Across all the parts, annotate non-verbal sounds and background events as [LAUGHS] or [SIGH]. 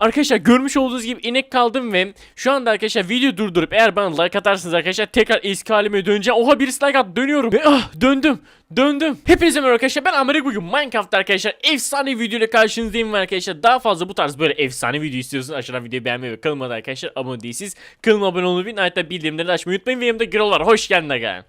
Arkadaşlar görmüş olduğunuz gibi inek kaldım ve şu anda arkadaşlar video durdurup eğer bana like atarsınız arkadaşlar tekrar eski halime döneceğim. Oha birisi like at dönüyorum. Ve ah döndüm. Döndüm. Hepinize merhaba arkadaşlar ben Amerik bugün Minecraft'ta arkadaşlar efsane video ile karşınızdayım arkadaşlar daha fazla bu tarz böyle efsane video istiyorsanız aşağıdan videoyu beğenmeyi ve kanalıma da arkadaşlar abone değilsiniz. Kanalıma abone olmayı. Hatta bildirimleri açmayı unutmayın ve yanımda Girol. Hoş geldin aga.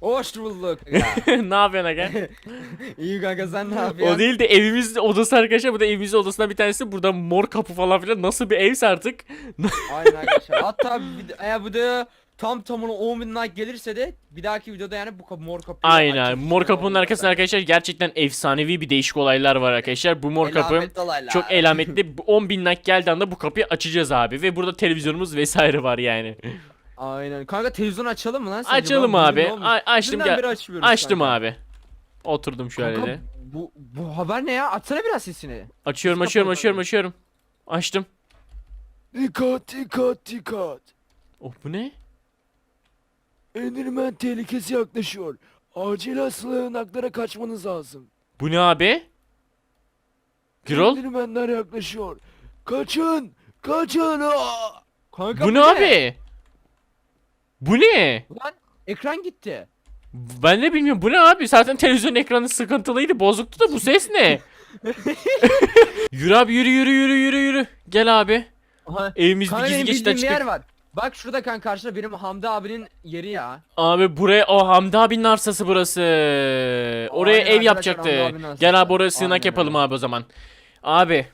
Hoş bulduk. Ya, [LAUGHS] ne yapıyorsun aga? [LAUGHS] İyi kanka sen ne yapıyorsun? O değil de evimiz odası arkadaşlar. Bu da evimizin odasından bir tanesi. Burada mor kapı falan filan. Nasıl bir evse artık. [LAUGHS] Aynen arkadaşlar. Hatta eğer bu da tam tamına 10 bin like gelirse de bir dahaki videoda yani bu kapı mor kapıyı Aynen. Mor kapının arkasında arkadaşlar gerçekten efsanevi bir değişik olaylar var arkadaşlar. Bu mor kapı çok elametli. Bu 10 bin like geldiği anda bu kapıyı açacağız abi. Ve burada televizyonumuz vesaire var yani. Aynen. Kanka televizyon açalım mı lan sence? Açalım Bak, abi. bugün ne olmuş? A- açtım Dünden gel. beri açmıyoruz Açtım kanka. abi. Oturdum şöyle Kanka, de. bu, bu haber ne ya? Atsana biraz sesini. Açıyorum Kapalı açıyorum açıyorum açıyorum. Açtım. Dikkat dikkat dikkat. Oh bu ne? Enderman tehlikesi yaklaşıyor. Acil sığınaklara kaçmanız lazım. Bu ne abi? Gürol? Endermanlar yaklaşıyor. Kaçın! Kaçın! Aa! Kanka Bu ne abi? Bu ne? Lan ekran gitti. Ben de bilmiyorum. Bu ne abi? Zaten televizyon ekranı sıkıntılıydı. Bozuktu da bu ses ne? [LAUGHS] yürü abi yürü yürü yürü yürü yürü. Gel abi. Aha. Evimiz bir Kanka gizli benim geçitten bildiğim bir yer çıktık. var. Bak şurada kanka karşıda benim Hamdi abinin yeri ya. Abi buraya o Hamdi abinin arsası burası. Oraya Aynen ev arkadaşlar, yapacaktı. Hamdi abinin arsası. Gel abi oraya sığınak Aynen yapalım abi o zaman. Abi.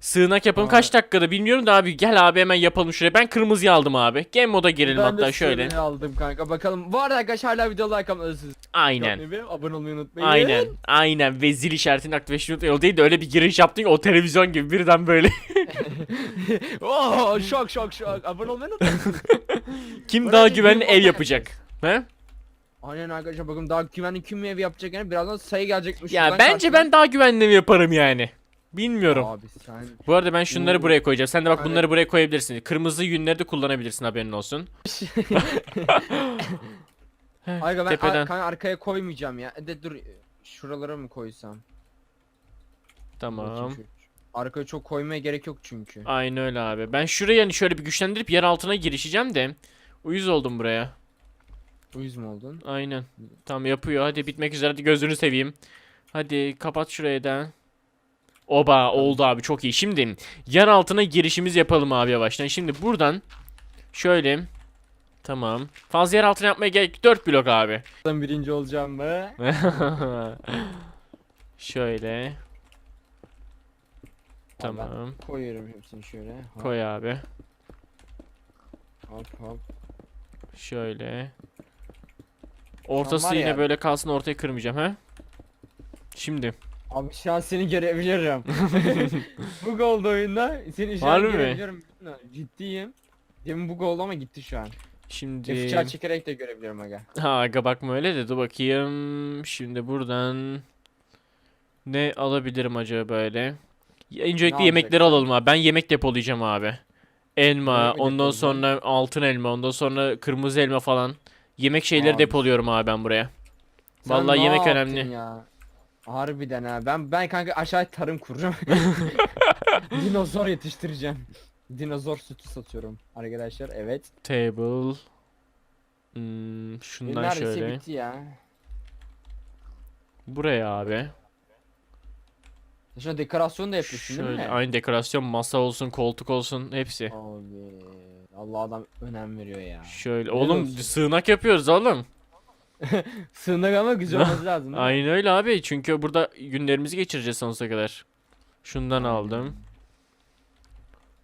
Sığınak yapalım Aynen. kaç dakikada bilmiyorum da abi gel abi hemen yapalım şuraya. Ben kırmızıyı aldım abi. Game moda girelim ben hatta de şöyle. seni aldım kanka bakalım. Bu arada arkadaşlar hala video like atmalısınız. Aynen. Abone olmayı unutmayın. Aynen. Aynen. Ve zil işaretini aktifleştirmeyi unutmayın. Değil de öyle bir giriş yaptın ki o televizyon gibi birden böyle. [LAUGHS] Oo şok şok şok. Abone olmayı unutmayın. [LAUGHS] Kim daha güvenli ev yapacak? He? Aynen arkadaşlar bakın daha güvenli kim ev yapacak yani birazdan sayı gelecekmiş. Ya bence karşıdan. ben daha güvenli ev yaparım yani. Bilmiyorum. Abi sen. Bu arada ben şunları Oo. buraya koyacağım. Sen de bak Hani- bunları buraya koyabilirsin. Kırmızı yünleri de kullanabilirsin haberin olsun. [LAUGHS] Ayga ben Tepeden. ar- kanka arkaya koymayacağım ya. De dur şuralara mı koysam? Tamam. Şu- Arkaya çok koymaya gerek yok çünkü. Aynı öyle abi. Ben şurayı yani şöyle bir güçlendirip yer altına girişeceğim de. Uyuz oldum buraya. Uyuz mu oldun? Aynen. Tamam yapıyor. Hadi bitmek üzere. Hadi gözünü seveyim. Hadi kapat şurayı da. Oba oldu abi çok iyi. Şimdi yer altına girişimiz yapalım abi yavaştan. Şimdi buradan şöyle Tamam. Fazla yer altına yapmaya gerek 4 blok abi. Ben birinci olacağım mı? [LAUGHS] şöyle. Tamam, ben. Koyuyorum hepsini şöyle. Hop, Koy abi. Hop hop. Şöyle. Ortası yine ya- böyle kalsın ortaya kırmayacağım ha. Şimdi. Abi şu an seni görebiliyorum. [LAUGHS] bug oldu oyunda. Seni şu an mi? görebiliyorum. Ciddiyim. Demin bug oldu ama gitti şu an. Şimdi. F3 çekerek de görebiliyorum aga. Ha aga bakma öyle de dur bakayım. Şimdi buradan ne alabilirim acaba böyle? Öncelikle Ne yemekleri alacaksın? alalım abi. Ben yemek depolayacağım abi. Elma, Yemek ondan sonra altın elma, ondan sonra kırmızı elma falan. Yemek şeyleri Abi. depoluyorum abi ben buraya. Sen Vallahi ne yemek yaptın önemli. Ya? Harbiden ha. Ben ben kanka aşağı tarım kuracağım. [LAUGHS] Dinozor yetiştireceğim. Dinozor sütü satıyorum arkadaşlar. Evet. Table. Hmm, şundan neredeyse şöyle. bitti ya. Buraya abi. Şu an dekorasyon da yapıyorsun değil Şöyle mi? aynı dekorasyon masa olsun, koltuk olsun hepsi. Abi Allah adam önem veriyor ya. Şöyle oğlum olsun. sığınak yapıyoruz oğlum. [LAUGHS] Sığınak ama güzel [LAUGHS] olması lazım. değil mi? Aynen öyle abi. Çünkü burada günlerimizi geçireceğiz sonsuza kadar. Şundan aldım.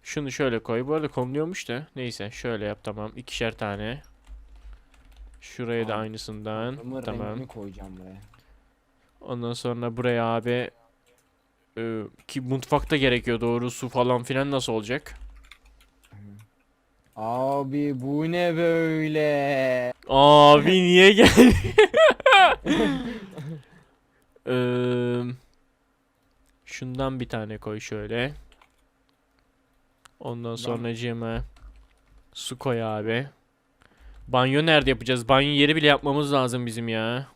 Şunu şöyle koy. Bu arada konuluyormuş da. Neyse şöyle yap tamam. İkişer tane. Şuraya da aynısından. Adamın Tamam. rengini koyacağım buraya. Ondan sonra buraya abi e, ki mutfakta gerekiyor doğru su falan filan nasıl olacak? Abi bu ne böyle? Abi niye geldi? [LAUGHS] Eee, şundan bir tane koy şöyle. Ondan sonra cime su koy abi. Banyo nerede yapacağız? Banyo yeri bile yapmamız lazım bizim ya.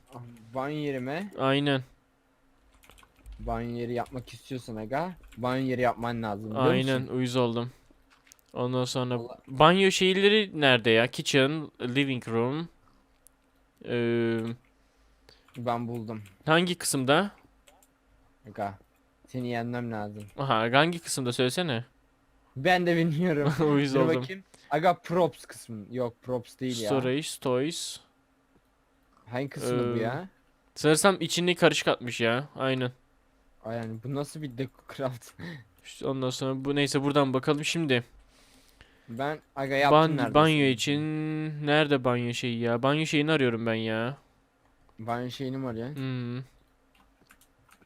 Banyo yerime. Aynen. Banyo yeri yapmak istiyorsan aga, banyo yeri yapman lazım. biliyor Aynen uyuz oldum. Ondan sonra Vallahi- banyo şeyleri nerede ya? Kitchen, living room. Ee, Ben buldum. hangi kısımda? Aga. Seni yenmem lazım. Aha hangi kısımda söylesene. Ben de bilmiyorum. [LAUGHS] uyuz oldum. bakayım. Aga props kısmı. Yok props değil ya. Storage, toys. Hangi kısmı bu Ee, ya? Sanırsam içini karışık atmış ya. Aynen. Ay yani bu nasıl bir decorcraft? [LAUGHS] İşte Ondan sonra bu neyse buradan bakalım şimdi. Ben aga yaptım Ban neredeyse. banyo için nerede banyo şeyi ya? Banyo şeyini arıyorum ben ya. Banyo şeyini mi arıyor? Hmm.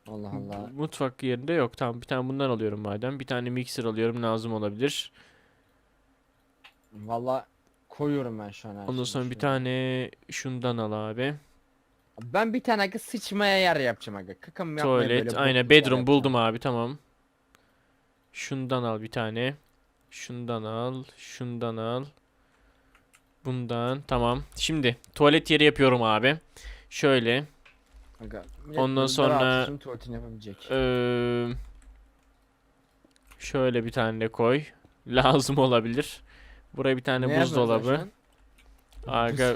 Allah Allah. Mutfak yerinde yok. Tamam bir tane bundan alıyorum madem. Bir tane mixer alıyorum lazım olabilir. Valla koyuyorum ben şu an her Ondan şeyi sonra bir şuraya. tane şundan al abi. Ben bir tane aga sıçmaya yer yapacağım aga. Kakamı yapmaya Tuvalet. Aynen bedroom buldum abi tamam. Şundan al bir tane. Şundan al. Şundan al. Bundan tamam. Şimdi tuvalet yeri yapıyorum abi. Şöyle. Aga, Ondan sonra- tuvaletini yapabilecek. Şöyle bir tane de koy. Lazım olabilir. Buraya bir tane Ne buzdolabı. Aga. [LAUGHS]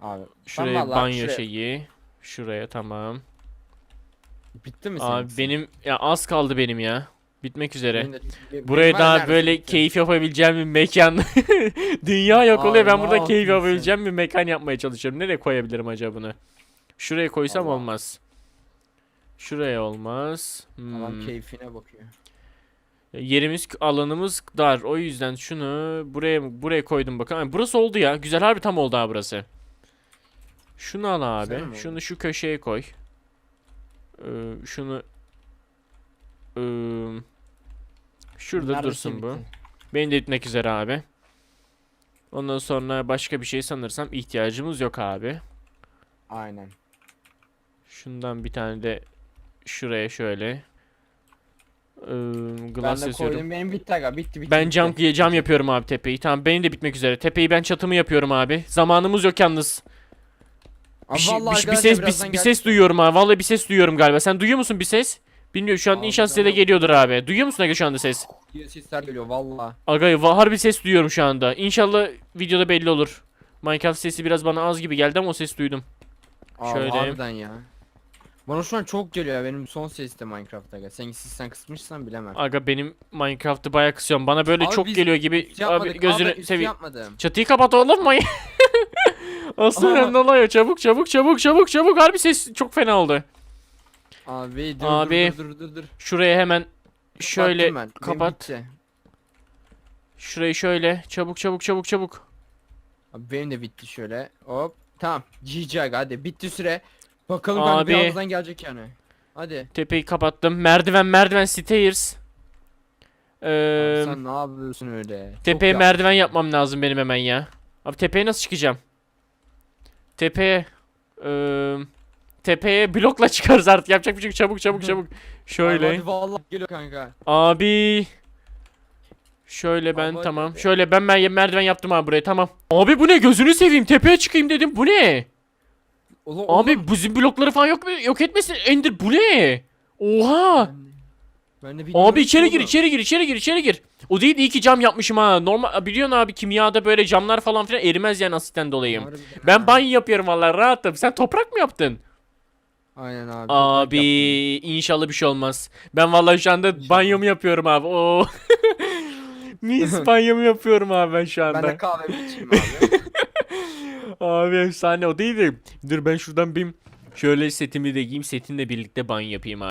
Abi. şuraya banyo şuraya- şeyi. Şuraya tamam. Bitti mi senin? Abi benim ya az kaldı benim ya. Bitmek üzere. Buraya daha böyle bitti. keyif yapabileceğim bir mekan. [LAUGHS] Dünya yok oluyor. Ben burada keyif yapabileceğim bir mekan yapmaya çalışıyorum. Nereye koyabilirim acaba bunu? Şuraya koysam Allah. olmaz. Şuraya olmaz. Adam Hmm. keyfine bakıyor. Yerimiz alanımız dar. O yüzden şunu buraya buraya koydum bakın. Ay, burası oldu ya. Güzel harbi tam oldu ha burası. Şunu al abi. Şunu şu köşeye koy. Ee, şunu Ee, şurada Neredeyse dursun bu. bitti. Benim de bitmek üzere abi. Ondan sonra başka bir şey sanırsam ihtiyacımız yok abi. Aynen. Şundan bir tane de şuraya şöyle. Ee, Ben glass de yazıyorum. koydum benim bitti aga bitti bitti. Ben bitti. cam cam yapıyorum abi tepeyi. Tamam benim de bitmek üzere. Tepeyi ben çatımı yapıyorum abi. Zamanımız yok yalnız. Aa, Bir, şey- vallahi bir, bir arkadaşlar ses bir, bir gel- ses duyuyorum abi. Vallahi bir ses duyuyorum galiba. Sen duyuyor musun bir ses? Bilmiyorum şu an Abi inşallah size de geliyordur abi. Duyuyor musun aga şu anda ses? Sesler geliyor valla. Aga va- harbi ses duyuyorum şu anda. İnşallah videoda belli olur. Minecraft sesi biraz bana az gibi geldi ama o ses duydum. Abi Şöyle. harbiden ya. Bana şu an çok geliyor ya benim son seste Minecraft'ta aga. Sen sen kısmışsan bilemem. Aga benim Minecraft'ı bayağı kısıyorum. Bana böyle Abi çok biz geliyor gibi. Yapmadık. Abi gözünü seveyim. yapmadım. Çatıyı kapat oğlum may. [LAUGHS] Asıl Aha. önemli olay o. Çabuk çabuk çabuk çabuk çabuk. Harbi ses çok fena oldu. Abi dur Abi, dur dur dur dur. Şuraya hemen şöyle Kapattım ben. Benim kapat. Şurayı şöyle. Çabuk çabuk çabuk çabuk. Abi benim de bitti şöyle. Hop. Tamam. GG aga hadi bitti süre. Bakalım Abi. kanka birazdan gelecek yani. Hadi. Tepeyi kapattım. Merdiven merdiven stairs. Abi Ee, sen ne yapıyorsun öyle? Çok tepeye merdiven yapmam lazım benim hemen ya. Abi tepeye nasıl çıkacağım? Tepeye ee, tepeye blokla çıkarız artık. Yapacak bir şey yok. Çabuk çabuk çabuk. [LAUGHS] Şöyle. Hadi vallahi geliyor kanka. Abi. Şöyle ben Abi hadi tamam. be. Şöyle ben ben merdiven yaptım abi buraya tamam. Abi bu ne gözünü seveyim tepeye çıkayım dedim bu ne? Oğlum, Abi bizim blokları falan yok mu? Yok etmesin Ender bu ne? Oha. Ben de, bilmiyorum Abi ki içeri gir oğlum. içeri gir içeri gir içeri gir. O değil iyi ki cam yapmışım ha. Normal biliyorsun abi kimyada böyle camlar falan filan erimez yani asitten dolayı. Harbiden Ben banyo yapıyorum vallahi rahatım. Sen toprak mı yaptın? Aynen abi. Abi inşallah bir şey olmaz. Ben vallahi şu anda İnşallah. banyomu yapıyorum abi. Oo. [LAUGHS] Mis [LAUGHS] banyomu yapıyorum abi ben şu yaptım. Ben anda. de kahvemi [LAUGHS] içeyim abi. Abi efsane o değil de. Dur ben şuradan bir şöyle setimi de giyeyim setinle birlikte banyo yapayım abi.